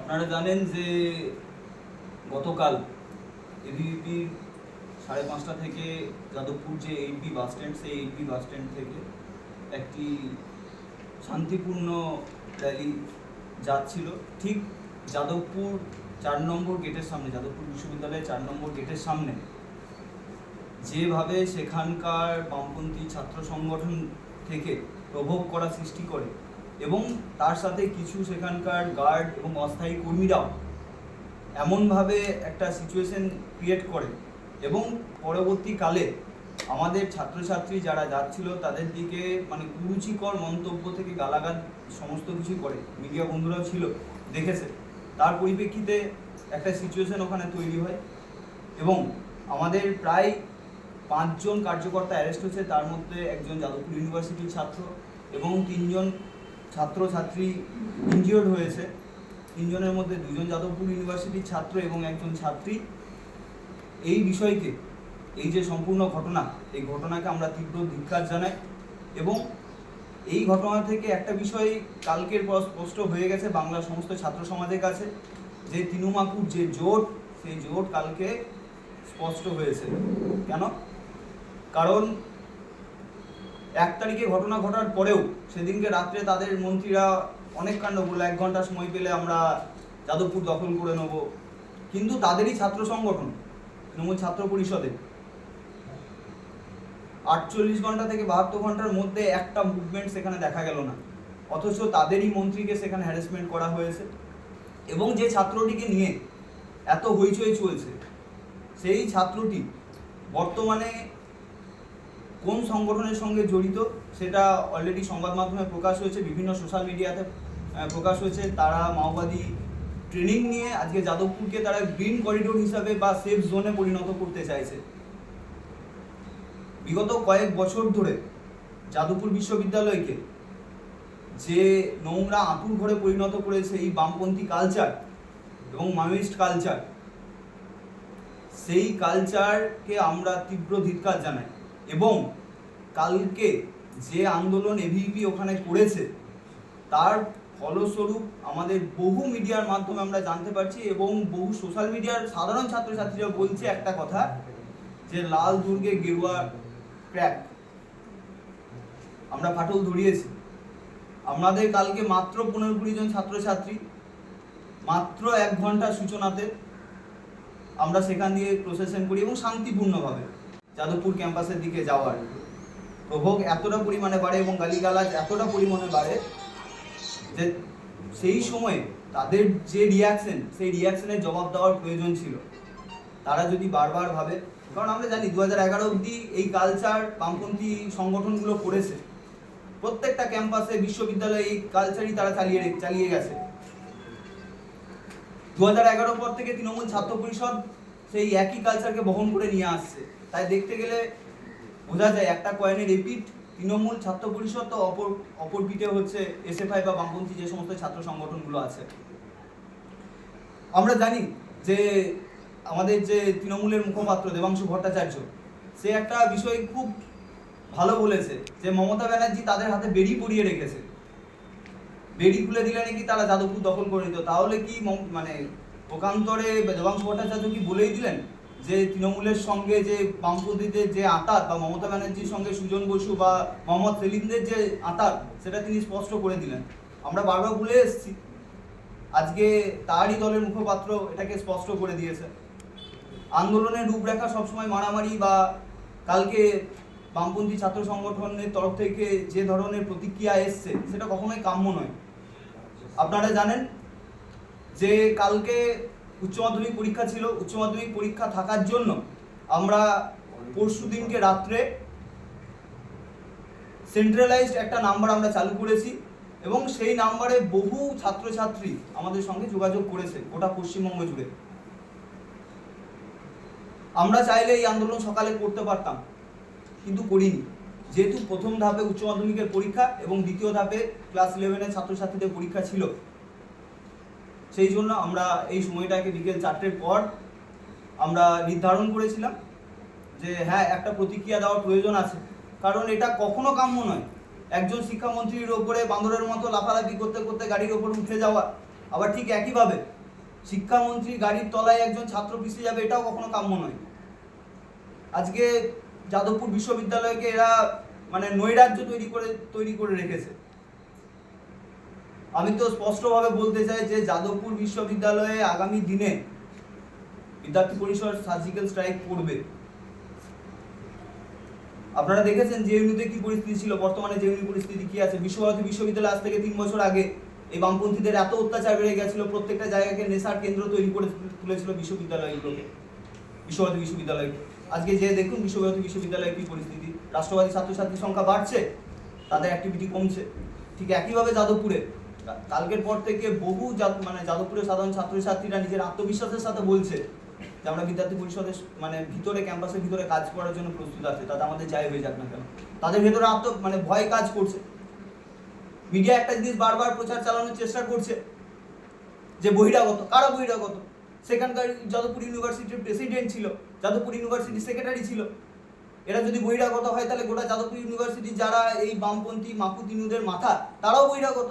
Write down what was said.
আপনারা জানেন যে গতকাল এবিপি সাড়ে পাঁচটা থেকে যাদবপুর যে এইট বি বাস স্ট্যান্ড সেই এইট বি বাস স্ট্যান্ড থেকে একটি শান্তিপূর্ণ র্যালি যাচ্ছিল। ঠিক যাদবপুর চার নম্বর গেটের সামনে, যাদবপুর বিশ্ববিদ্যালয়ের চার নম্বর গেটের সামনে যেভাবে সেখানকার বামপন্থী ছাত্র সংগঠন থেকে প্রভোগ করা সৃষ্টি করে এবং তার সাথে কিছু সেখানকার গার্ড এবং অস্থায়ী কর্মীরাও এমনভাবে একটা সিচুয়েশন ক্রিয়েট করে। এবং পরবর্তীকালে আমাদের ছাত্রছাত্রী যারা যাচ্ছিল, তাদের দিকে মানে কুরুচিকর মন্তব্য থেকে গালাগাল সমস্ত কিছু করে। মিডিয়া বন্ধুরাও ছিল, দেখেছে। তার পরিপ্রেক্ষিতে একটা সিচুয়েশন ওখানে তৈরি হয় এবং আমাদের প্রায় পাঁচজন কার্যকর্তা অ্যারেস্ট হয়েছে। তার মধ্যে একজন যাদবপুর ইউনিভার্সিটির ছাত্র এবং তিনজন ছাত্রছাত্রী ইনজিওর্ড হয়েছে। তিনজনের মধ্যে দুজন যাদবপুর ইউনিভার্সিটির ছাত্র এবং একজন ছাত্রী। এই বিষয়কে, এই যে সম্পূর্ণ ঘটনা, এই ঘটনাকে আমরা তীব্র ধিক্কার জানাই এবং এই ঘটনা থেকে একটা বিষয় কালকের পর স্পষ্ট হয়ে গেছে বাংলার সমস্ত ছাত্র সমাজের কাছে, যে তিনুমাকুর যে জোট, সেই জোট কালকে স্পষ্ট হয়েছে। কেন? কারণ এক তারিখে ঘটনা ঘটার পরেও সেদিনকে রাত্রে তাদের মন্ত্রীরা অনেক কাণ্ড করল এক ঘণ্টা সময় পেলে আমরা যাদবপুর দখল করে নেব। কিন্তু তাদেরই ছাত্র সংগঠন, তৃণমূল ছাত্র পরিষদে, আটচল্লিশ ঘণ্টা থেকে বাহাত্তর ঘণ্টার মধ্যে একটা মুভমেন্ট সেখানে দেখা গেল না। অথচ তাদেরই মন্ত্রীকে সেখানে হ্যারাসমেন্ট করা হয়েছে এবং যে ছাত্রটিকে নিয়ে এত হইচই চলছে, সেই ছাত্রটি বর্তমানে কোন সংগঠনের সঙ্গে জড়িত সেটা অলরেডি সংবাদ মাধ্যমে প্রকাশ হয়েছে, বিভিন্ন সোশ্যাল মিডিয়াতে প্রকাশ হয়েছে। তারা মাওবাদী ট্রেনিং নিয়ে আজকে যাদবপুরকে তারা গ্রিন করিডোর হিসাবে বা সেফ জোনে পরিণত করতে চাইছে। বিগত কয়েক বছর ধরে যাদবপুর বিশ্ববিদ্যালয়কে যে নোংরা আঁতুর ঘরে পরিণত করেছে এই বামপন্থী কালচার এবং মাওয়িস্ট কালচার সেই কালচারকে আমরা তীব্র ধিক্কার জানাই। এবং কালকে যে আন্দোলন এভিপি ওখানে করেছে, তার ফলস্বরূপ আমাদের বহু মিডিয়ার মাধ্যমে আমরা জানতে পারছি এবং বহু সোশ্যাল মিডিয়ার সাধারণ ছাত্রছাত্রীরা বলছে একটা কথা, যে লাল দুর্গে গেরুয়া ক্র্যাক আমরা ফাটল ধরিয়েছি। আমাদের কালকে মাত্র পনেরো কুড়ি জন ছাত্রছাত্রী, মাত্র এক ঘণ্টা সূচনাতে আমরা সেখান দিয়ে প্রসেশন করি এবং শান্তিপূর্ণভাবে। যাদবপুর ক্যাম্পাসের দিকে যাওয়ার। প্রভোগ এতটা পরিমাণে বাড়ে এবং গালিগালাজ এতটা পরিমাণে বাড়ে যে সেই সময়ে তাদের যে রিয়াকশন সেই রিয়াকশনের জবাব দেওয়ার প্রয়োজন ছিল। তারা যদি বারবার ভাবে, কারণ আমরা জানি দু হাজার এগারো অবধি এই কালচার বামপন্থী সংগঠনগুলো করেছে। প্রত্যেকটা ক্যাম্পাসে বিশ্ববিদ্যালয়ে এই কালচারই তারা চালিয়ে চালিয়ে গেছে। দু হাজার এগারো পর থেকে তৃণমূল ছাত্র পরিষদ সেই একই কালচারকে বহন করে নিয়ে আসছে। তাই দেখতে গেলে বোঝা যায় একটা কয়েনের রিপিট তৃণমূল ছাত্র পরিষদ তো অপর অপর পিঠে হচ্ছে এসএফআই বা বামপন্থী যে সমস্ত ছাত্র সংগঠনগুলো আছে। আমরা জানি যে আমাদের যে তৃণমূলের মুখপাত্র দেবাংশু ভট্টাচার্য, সে একটা বিষয় খুব ভালো বলেছে যে মমতা ব্যানার্জি তাদের হাতে বেরি পরিয়ে রেখেছে। বেরি খুলে দিলে নাকি তারা যাদবপুর দখল করে নিত। তাহলে কি মানে প্রকান্তরে দেবাংশু ভট্টাচার্য কি বলেই দিলেন? যে তৃণমূলের সঙ্গে যে বামপন্থীদের যে আতাত বা মমতা ব্যানার্জির সঙ্গে সুজন বসু বা মোহাম্মদ সেলিমদের যে আতাত, সেটা তিনি স্পষ্ট করে দিলেন। আমরা বারবার বলে এসেছি। আজকে তারই দলের মুখপাত্র এটাকে স্পষ্ট করে দিয়েছে। আন্দোলনের রূপরেখা সবসময় মারামারি বা কালকে বামপন্থী ছাত্র সংগঠনের তরফ থেকে যে ধরনের প্রতিক্রিয়া এসছে, সেটা কখনোই কাম্য নয়। আপনারা জানেন যে কালকে উচ্চ মাধ্যমিক পরীক্ষা ছিল, উচ্চ মাধ্যমিক পরীক্ষা থাকার জন্য আমরা পরশু দিনকে রাত্রে সেন্ট্রালাইজড একটা নাম্বার আমরা চালু করেছি এবং সেই নাম্বারে বহু ছাত্রছাত্রী আমাদের সঙ্গে যোগাযোগ করেছে, গোটা পশ্চিমবঙ্গ জুড়ে। আমরা চাইলে এই আন্দোলন সকালে করতে পারতাম, কিন্তু করিনি। যেহেতু প্রথম ধাপে উচ্চ মাধ্যমিকের পরীক্ষা এবং দ্বিতীয় ধাপে ক্লাস ইলেভেনের ছাত্রছাত্রীদের পরীক্ষা ছিল সেই জন্য আমরা এই সময়টাকে বিকেল চারটের পর আমরা নির্ধারণ করেছিলাম যে হ্যাঁ একটা প্রতিক্রিয়া দেওয়ার প্রয়োজন আছে। কারণ এটা কখনো কাম্য নয়। একজন শিক্ষামন্ত্রীর ওপরে বান্দরের মতো লাফালাফি করতে করতে গাড়ির ওপর উঠে যাওয়া। আবার ঠিক একইভাবে শিক্ষামন্ত্রী গাড়ির তলায় একজন ছাত্র পিছিয়ে যাবে, এটাও কখনো কাম্য নয়। আজকে যাদবপুর বিশ্ববিদ্যালয়কে এরা মানে নৈরাজ্য তৈরি করে তৈরি করে রেখেছে। আমি তো স্পষ্টভাবে বলতে চাই যে যাদবপুর বিশ্ববিদ্যালয়ে আগামী দিনে বিদ্যার্থী পরিষদ সার্জিক্যাল স্ট্রাইক করবে আপনারা দেখেছেন ইউনিতে কি পরিস্থিতি ছিল? বর্তমানে ইউনি পরিস্থিতি কি আছে? বিশ্বভারতী বিশ্ববিদ্যালয় আজ থেকে তিন বছর আগে এই বামপন্থীদের এত অত্যাচার বেড়ে গেছিল, প্রত্যেকটা জায়গাকে নেশার কেন্দ্র তৈরি করে তুলেছিল বিশ্ববিদ্যালয়গুলোকে, বিশ্বভারতী বিশ্ববিদ্যালয়কে। আজকে যে দেখুন বিশ্বভারতী বিশ্ববিদ্যালয়ে কি পরিস্থিতি। রাষ্ট্রবাদী ছাত্রছাত্রীর সংখ্যা বাড়ছে, তাদের অ্যাক্টিভিটি কমছে। ঠিক একইভাবে যাদবপুরে কালকের পর থেকে বহু মানে যাদবপুরের সাধারণ ছাত্রছাত্রীরা নিজের আত্মবিশ্বাসের সাথে বলছে যে আমরা বিদ্যার্থী পরিষদের মানে ভিতরে ক্যাম্পাসের ভিতরে কাজ করার জন্য প্রস্তুত আছে। তাতে আমাদের যাই হয়ে যাক না কেন। তাদের ভেতরে আত্ম মানে ভয় কাজ করছে। মিডিয়া একটা জিনিস বারবার প্রচার চালানোর চেষ্টা করছে যে বহিরাগত। কারা বহিরাগত? সেখানকার যাদবপুর ইউনিভার্সিটির প্রেসিডেন্ট ছিল, যাদবপুর ইউনিভার্সিটির সেক্রেটারি ছিল। এরা যদি বহিরাগত হয় তাহলে গোটা যাদবপুর ইউনিভার্সিটি, যারা এই বামপন্থী মাকুতিনুদের মাথা, তারাও বহিরাগত।